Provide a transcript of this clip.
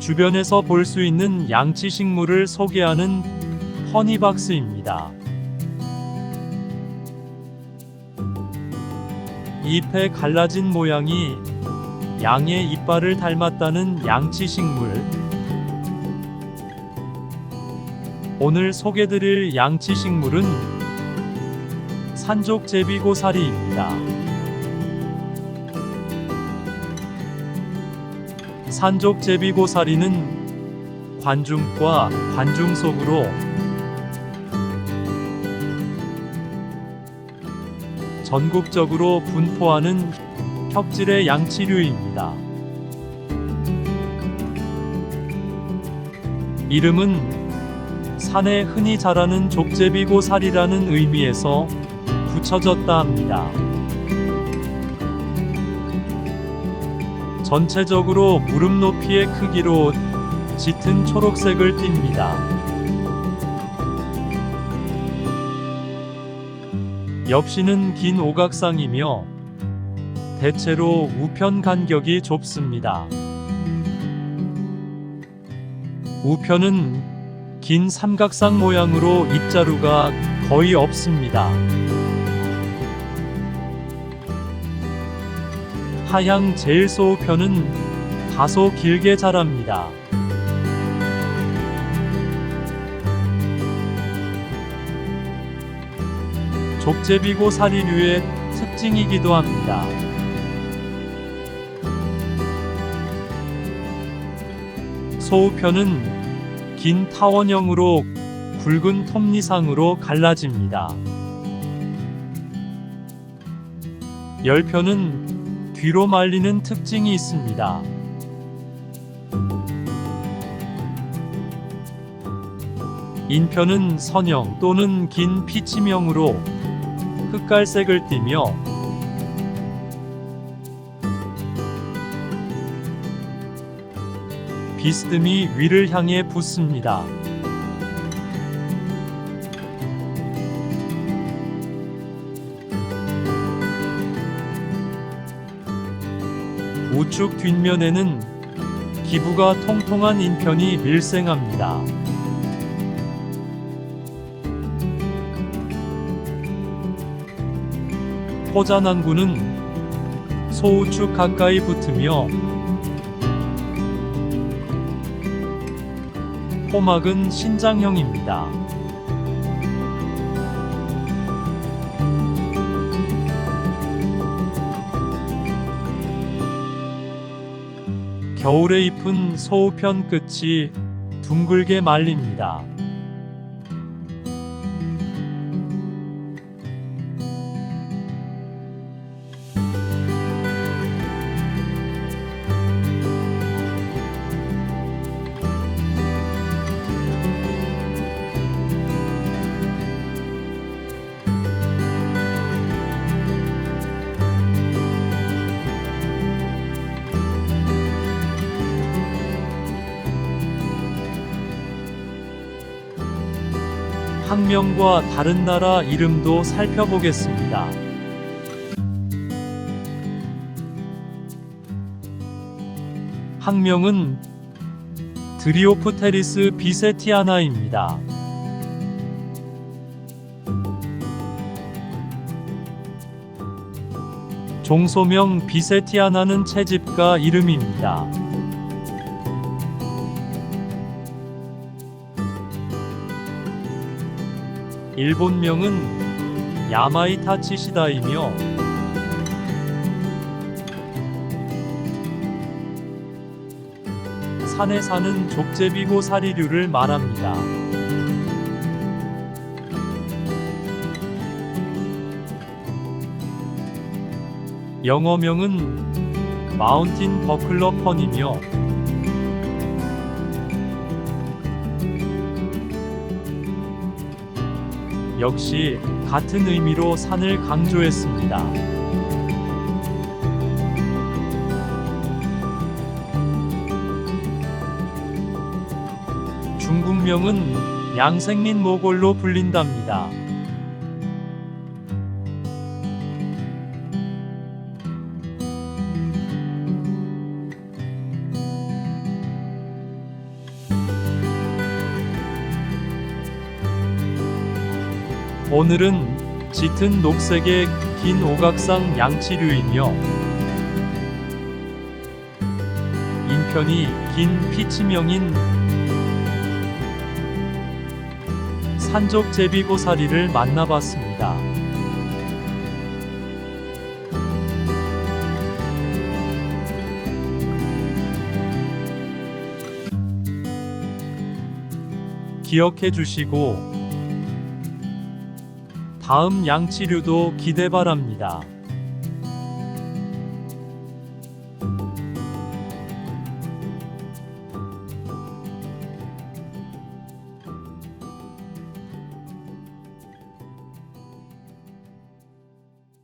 주변에서 볼 수 있는 양치 식물을 소개하는 허니박스입니다. 잎에 갈라진 모양이 양의 이빨을 닮았다는 양치 식물. 오늘 소개드릴 양치 식물은 산족 제비고사리입니다. 산족 제비고사리는 관중과 관중 속으로 전국적으로 분포하는 혁질의 양치류입니다. 이름은 산에 흔히 자라는 족제비고사리라는 의미에서 붙여졌다 합니다. 전체적으로 무릎 높이의 크기로 짙은 초록색을 띱니다. 엽씨는 긴 오각상이며 대체로 우편 간격이 좁습니다. 우편은 긴 삼각상 모양으로 입자루가 거의 없습니다. 하향 제일소우편은 다소 길게 자랍니다. 족제비고 사리류의 특징이기도 합니다. 소우편은 긴 타원형으로 굵은 톱니상으로 갈라집니다. 열편은 뒤로 말리는 특징이 있습니다. 인편은 선형 또는 긴 피치명으로 흑갈색을 띠며 비스듬히 위를 향해 붙습니다. 우측 뒷면에는 기부가 통통한 인편이 밀생합니다. 포자난구는 소우측 가까이 붙으며 포막은 신장형입니다. 겨울에 잎은 소우편 끝이 둥글게 말립니다. 학명과 다른 나라 이름도 살펴보겠습니다. 학명은 드리오프테리스 비세티아나입니다. 종소명 비세티아나는 채집가 이름입니다. 일본명은 야마이타치시다이며 산에 사는 족제비고 사리류를 말합니다. 영어명은 마운틴 버클러 펀이며 역시 같은 의미로 산을 강조했습니다. 중국명은 양생민 모골로 불린답니다. 오늘은 짙은 녹색의 긴 오각상 양치류이며 인편이 긴 피치명인 산적 제비고사리를 만나봤습니다. 기억해 주시고 다음 양치류도 기대 바랍니다.